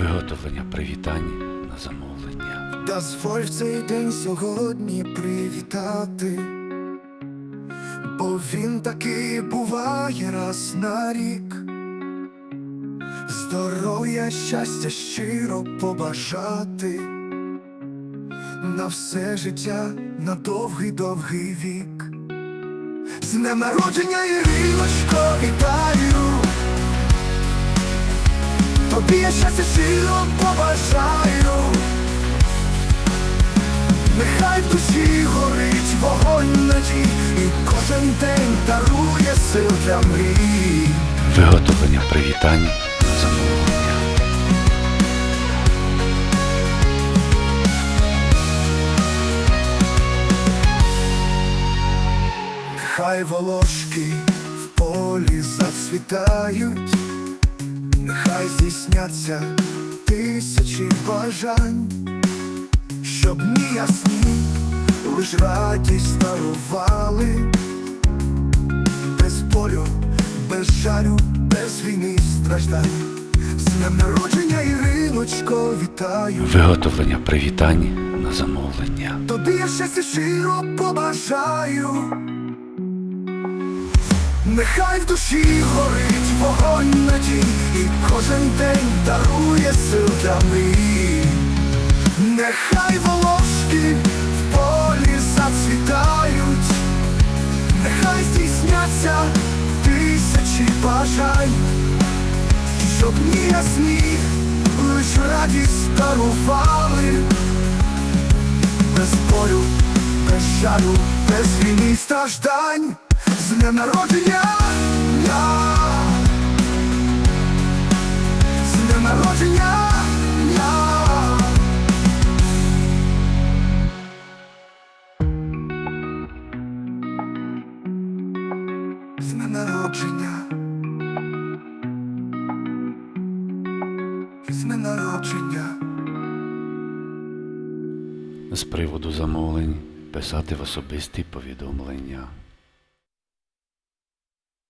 Виготовлення привітань на замовлення. Дозволь в цей день сьогодні привітати, бо він такий буває раз на рік. Здоров'я, щастя щиро побажати, на все життя, на довгий довгий вік. З днем народження Іриночко, Тобі я щастя щиро побажаю. Нехай в душі горить вогонь надій, і кожен день дарує сил для мрій. Виготовлення привітань замовлення. Хай волошки в полі зацвітають, нехай здійсняться тисячі бажань, щоб ні ясні, лиш радість дарували, без болю, без жалю, без війни страждань. З днем народження Іриночко, вітаю. Виготовлення привітань на замовлення. Тобі я щастя щиро побажаю. Нехай в душі горить вогонь надій, і кожен день дарує сил для мрій. Нехай волошки в полі зацвітають, нехай здійсняться тисячі бажань, щоб ні ясні, лиш радість дарували. Без болю, без жалю, без війни страждань, з дня народження, народження. З народження. З приводу замовлень писати в особисті повідомлення.